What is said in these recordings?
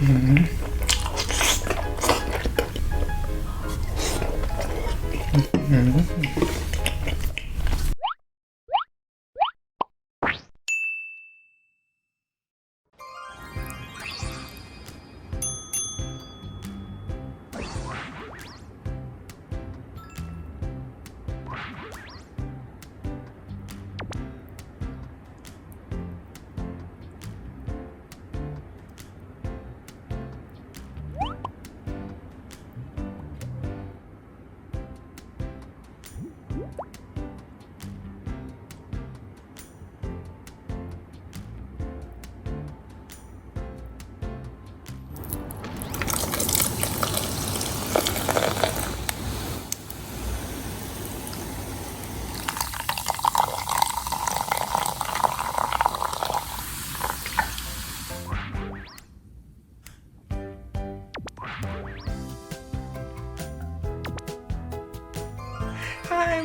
ฮ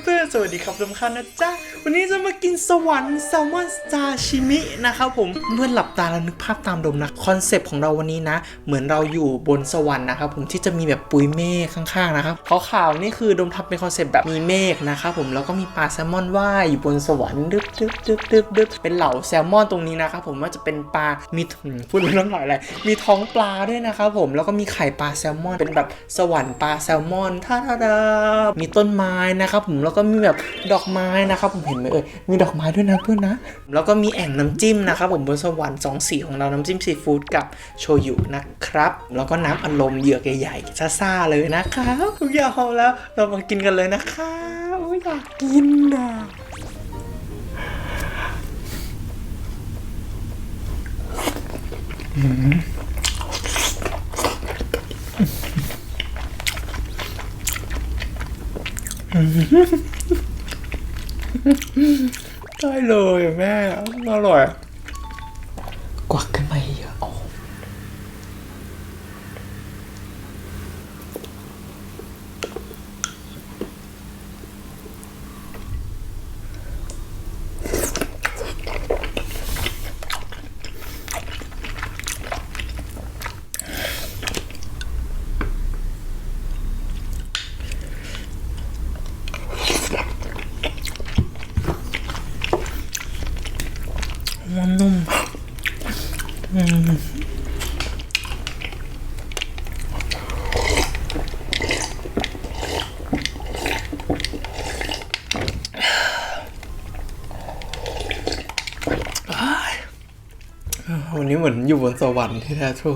เพื่อนสวัสดีครับทุกท่านนะจ๊ะ วันนี้จะมากินสวรรค์แซลมอนซาชิมินะครับผมเมื่อหลับตาแล้วนึกภาพตามดมนะคอนเซปต์ของเราวันนี้นะ เหมือนเราอยู่บนสวรรค์นะครับผมที่จะมีแบบปุยเมฆข้างๆนะครับขาวนี่คือดมทำเป็นคอนเซปต์แบบมีเมฆนะครับผมแล้วก็มีปลาแซลมอนว่ายอยู่บนสวรรค์ดึ๊บดึ๊บดึ๊บดึ๊บดึ๊บเป็นเหล่าแซลมอนตรงนี้นะครับผมว่าจะเป็นปลามีพูดแล้วน้ำลายอะไรมีท้องปลาด้วยนะครับผมแล้วก็มีไข่ปลาแซลมอนเป็นแบบสวรรค์ปลาแซลมอนท่าดาดามีต้นไม้นะครับผมแล้วก็มีแบบดอกไม้นะครับผมเห็นไหมเอ่ยมีดอกไม้ด้วยนะเพื่อนนะ แล้วก็มีแอ่งน้ำจิ้มนะครับผมบนสวรรค์สองสีของเราน้ำจิ้มซีฟู้ดกับโชยุนะครับ แล้วก็น้ำอัดลมเหยือกใหญ่ๆซ่าๆเลยนะครับทุกอย่างพร้อมแล้วเรามากินกันเลยนะครับอยากกินอะ ได้เลยแม่อร่อย กวักขึ้นมาเยอะโอ้ มันนุ่มวันนี้เหมือนอยู่บนสวรรค์ที่แท้ทรู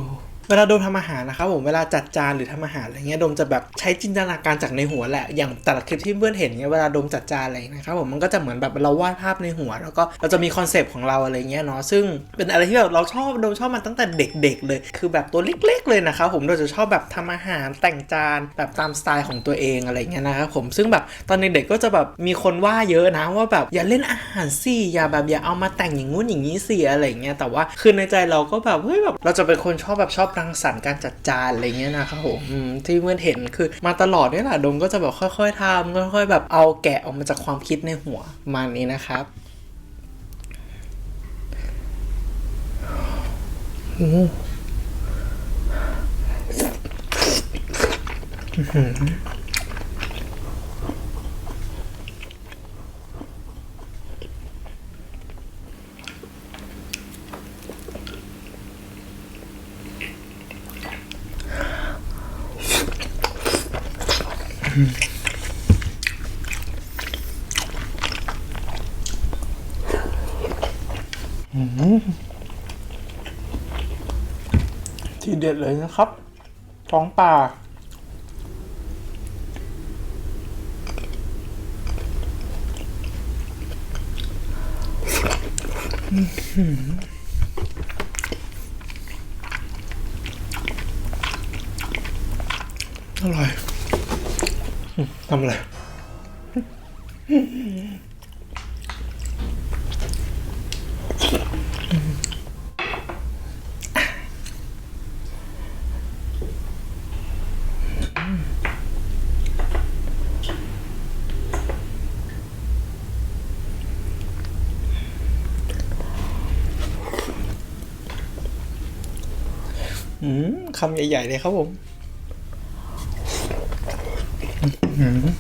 เวลาโดมทำอาหารนะครับผมเวลาจัดจานหรือทำอาหารอะไรเงี้ยโดมจะแบบใช้จินตนาการจากในหัวแหละอย่างแต่ละคลิปที่เพื่อนเห็นเงี้ยเวลาโดมจัดจานอะไรนะครับผมมันก็จะเหมือนแบบเราวาดภาพในหัว แล้วก็เราจะมีคอนเซปต์ของเราอะไรเงี้ยเนาะซึ่งเป็นอะไรที่แบบเราชอบโดมชอบมันตั้งแต่เด็ก ๆ เลย คือแบบตัวเล็ก ๆ เลยนะครับผมโดมจะชอบแบบทำอาหารแต่งจานแบบตามสไตล์ของตัวเองอะไรเงี้ยนะครับผมซึ่งแบบตอนเด็กๆก็จะแบบมีคนว่าเยอะนะว่าแบบอย่าเล่นอาหารสิอย่าแบบอย่าเอามาแต่งอย่างงู้นอย่างนี้สิอะไรเงี้ยแต่ว่าคือในใจเราก็แบบเฮ้ยแบบเราจะเป็นคนชอบแบบชอบรังสรรค์การจัดจานอะไรเงี้ยนะครับผมที่เมื่อเห็นคือมาตลอดเนี่ยแหละดมก็จะแบบค่อย ๆทำค่อย ๆ แบบเอาแกะออกมาจากความคิดในหัวมานี้นะครับอ ทีเด็ดเลยนะครับท้องปลาอร่อยอืม ทำอะไร อืมคำใหญ่ ๆ เลยครับผม Mmhmm.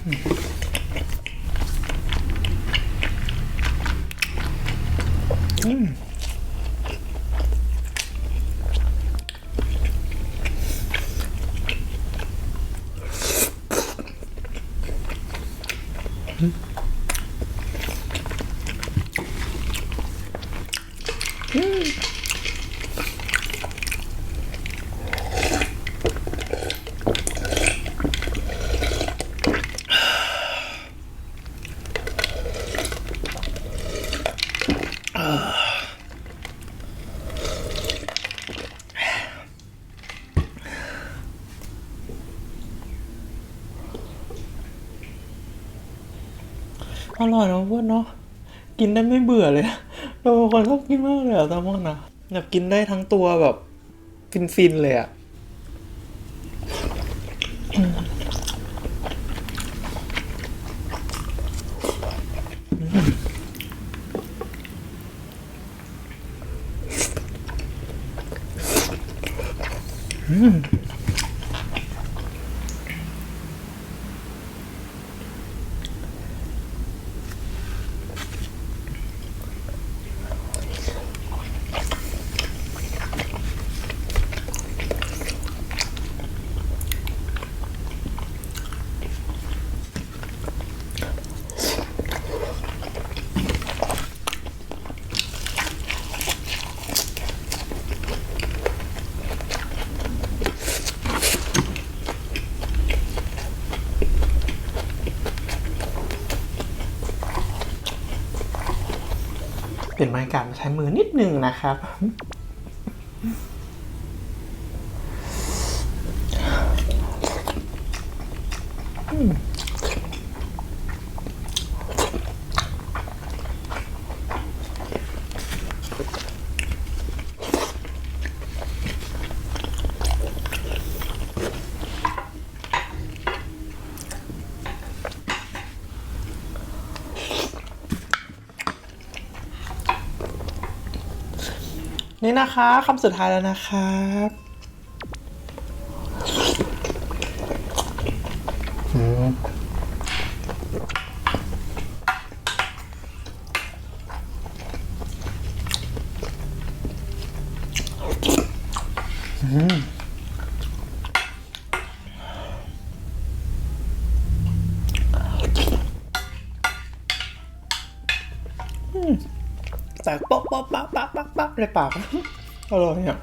อร่อยนะเพื่อนเนาะกินได้ไม่เบื่อเลยเราเป็นคนชอบกินมากเลยอะแซลมอนนะแบบกินได้ทั้งตัวแบบฟินๆเลยอะ เปลี่ยนบรรยากาศมาใช้มือนิดนึงนะครับ นี่นะคะคำสุดท้ายแล้วนะครับอืม ในปากอร่อยอะ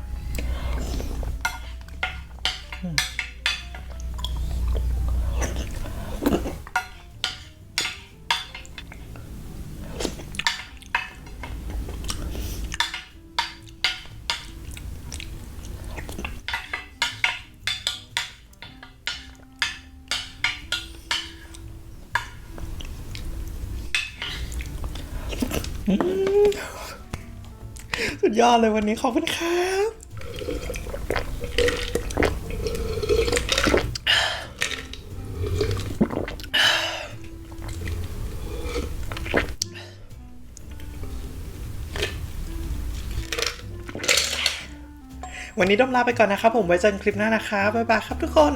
สุดยอดเลยวันนี้ขอบคุณครับวันนี้ต้องลาไปก่อนนะครับผมไว้เจอกันคลิปหน้านะครับบ๊ายบายครับทุกคน